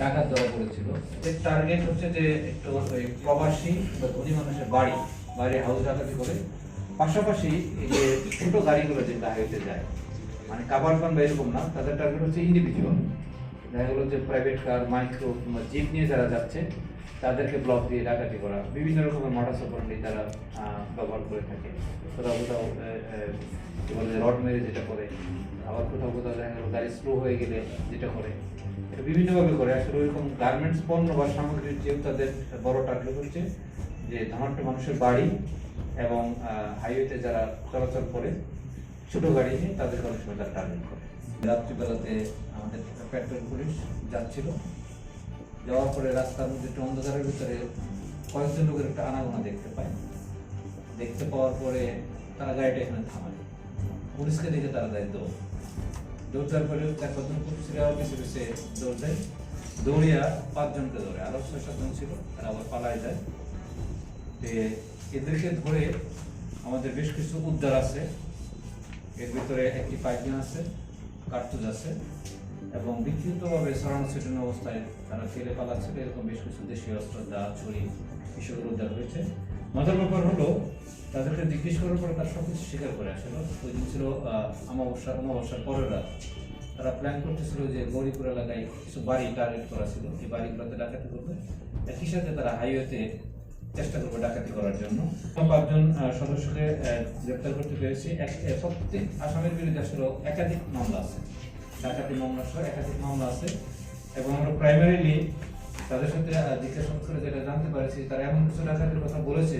ডাকাত ধরা পড়েছিল। এর টার্গেট হচ্ছে যে একটু প্রবাসী বা ধনী মানুষের বাড়ি বাড়ি হাউস ডাকাতি করে। পাশাপাশি এই যে ছোট গাড়িগুলো যে হাইওয়েতে যায় মানে কাবার পান বা এরকম না, তাদের টার্গেট হচ্ছে ইন্ডিভিজুয়াল দেখা গেলো যে প্রাইভেট কার মাইক্রো কিংবা জিপ নিয়ে যারা যাচ্ছে, তাদেরকে ব্লক দিয়ে ডাকাতি করা। বিভিন্ন রকমের মোটর সাইকেল তারা ব্যবহার করে থাকে। কোথাও কোথাও বলে, রড মেরে যেটা করে। আবার কোথাও কোথাও দেখা গেলো গাড়ি স্লো হয়ে গেলে যেটা করে। বিভিন্নভাবে করে। আসলে ওইরকম গার্মেন্টস পণ্য বা সামগ্রীর যেহেতু তাদের বড় টার্গেট হচ্ছে যে ধনাঢ্য মানুষের বাড়ি এবং হাইওয়েতে যারা চলাচল করে, ছোট গাড়ি নিয়ে তাদের অনেক সময় তারা টার্গেট করে। রাত্রিবেলাতে আমাদের পেট্রোল পুলিশ যাচ্ছিল। যাওয়ার পরে রাস্তার মধ্যে একটু অন্ধকারের ভিতরে কয়েকজন লোকের একটা আনাগোনা দেখতে পায়। দেখতে পাওয়ার পরে তারা গাড়িটা এখানে থামায়। পুলিশকে দেখে তারা দেয় দৌড় দৌড় দেওয়ার পরে চার পাঁচজন পুলিশরা পিছে পিছে দৌড় দেয়। দৌড়িয়া পাঁচজনকে ধরে। আরও ছয় সাতজন ছিল, তারা আবার পালায় যায়। যে এদেরকে ধরে আমাদের বেশ কিছু উদ্ধার আছে। এর ভিতরে একটি পাইপিন আছে, কার্তুজ আছে এবং বিক্ষিপ্তভাবে ছড়ানো ছিটানো অবস্থায় তারা ফেলে পালাচ্ছিল এরকম বেশ কিছু দেশীয় অস্ত্র দা ছড়ি এসবের উদ্ধার হয়েছে। মজার ব্যাপার হলো, তাদেরকে জিজ্ঞেস করার পরে তারা সবকিছু স্বীকার করে আসলো ওই দিন ছিল অমাবস্যা, অমাবস্যার পরের রাত। তারা প্ল্যান করতেছিল যে গৌরীপুর এলাকায় কিছু বাড়ি টার্গেট করা ছিল। এই বাড়িগুলোতে ডাকাতি করবে। একই সাথে তারা হাইওয়েতে চেষ্টা করবে ডাকাতি করার জন্য। পাঁচজন সদস্যকে গ্রেপ্তার করতে পেরেছি। এক- প্রত্যেক আসামের বিরুদ্ধে আসলে একাধিক মামলা আছে। ডাকাতি মামলা সহ একাধিক মামলা আছে। এবং আমরা প্রাইমারিলি তাদের সাথে আহ, জিজ্ঞাসাবাদ করে যেটা জানতে পারছি তারা এমন কিছু ডাকাতির কথা বলেছে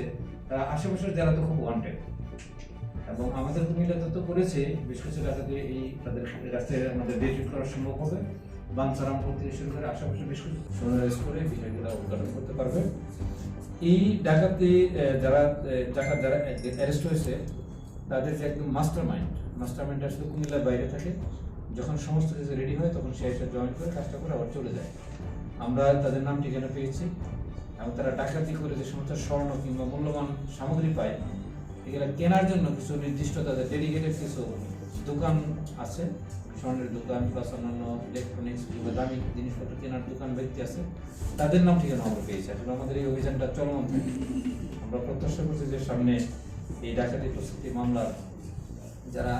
তারা আশেপাশের জেলা তো খুব ওয়ান্টেড এবং আমাদের কুমিল্লাতে তো করেছে বেশ কিছু ডাকাতি এই তাদের রাস্তায় আমাদের ডিটেক্ট করা সম্ভব হবে বাঞ্চারামপুর থেকে শুরু করে আশেপাশে বেশ কিছু সোনারাইজ করে বিষয়গুলো উদ্ঘাটন করতে পারবে। এই ডাকাতি যারা ডাকাত যারা অ্যারেস্ট হয়েছে তাদের যে একদম মাস্টার মাইন্ড মাস্টার মাইন্ড আসলে কুমিল্লার বাইরে থাকে। যখন সমস্ত কিছু রেডি হয় তখন সে এসে জয়েন করে কাজটা করে আবার চলে যায়। আমরা তাদের নাম ঠিকানা পেয়েছি এবং তারা ডাকাতি করে যে সমস্ত স্বর্ণ কিংবা মূল্যবান সামগ্রী পায়, এগুলো কেনার জন্য কিছু নির্দিষ্ট তাদের ডেডিকেটেড কিছু দোকান আছে। স্বর্ণের দোকান প্লাস অন্যান্য ইলেকট্রনিক্স কিংবা দামি জিনিসপত্র কেনার দোকান ব্যক্তি আছে, তাদের নাম ঠিকানা আমরা পেয়েছি। আসলে আমাদের এই অভিযানটা চলমান থাকে। আমরা প্রত্যাশা করছি যে সামনে এই ডাকাতি প্রস্তুতি মামলার যারা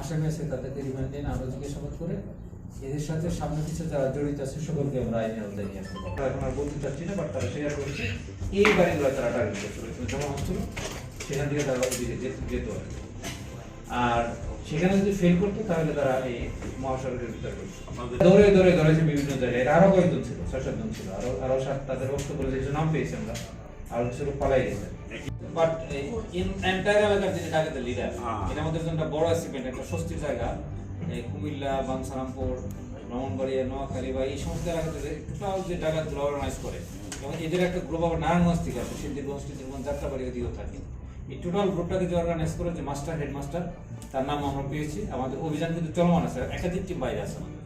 আসামি আছে তাদেরকে রিমান্ড দিয়ে আরও জিজ্ঞাসাবাদ করে এদের সাথে সামনে পিছিয়ে যারা জড়িত আছে সকলকে আমরা আইনের আওতায় নিয়ে আসতে পারব এখন আর বলতে চাচ্ছি না বাট তারা শেয়ার করছে। এই বাড়িগুলো তারা টার্গেট করছিল জমা হচ্ছিল সেখান থেকে তারা যেত যেত আর আর সেখানে যদি ফেল করতো তাহলে তারা এই মহাসড়কের ভিতরে। দৌড়ে দৌড়ে ধরেছে বিভিন্ন জায়গায় এর আরও কয়েকজন ছিল ছয় সাতজন ছিল। আরও আরও সাত তাদের বক্তব্য বলে কিছু নাম পেয়েছি আমরা। আরও কিছু পালাই গেছে। বাট এন্টায়ার এলাকার যে ডাকাতের লিডার হ্যাঁ। এটা আমাদের জন্য একটা বড় অ্যাচিভমেন্ট একটা স্বস্তির জায়গা। কুমিল্লা বাংসারামপুর ব্রাহ্মণবাড়িয়া, নোয়াখালী বা এই সমস্ত এলাকাতে টোটাল যে ডাকাতগুলো অর্গানাইজ করে, এবং এদের একটা আবার নারায়ণগঞ্জ থেকে আছে সিদ্ধিরগঞ্জ সিদ্ধিরগঞ্জ যাত্রাবাড়ি ওদিকেও থাকে। এই টোটাল গ্রুপটাকে যে অর্গানাইজ করে যে মাস্টার হেডমাস্টার তার নাম আমরা পেয়েছি। আমাদের অভিযান কিন্তু চলমান আছে একাধিক টিম বাইরে আছে আমাদের।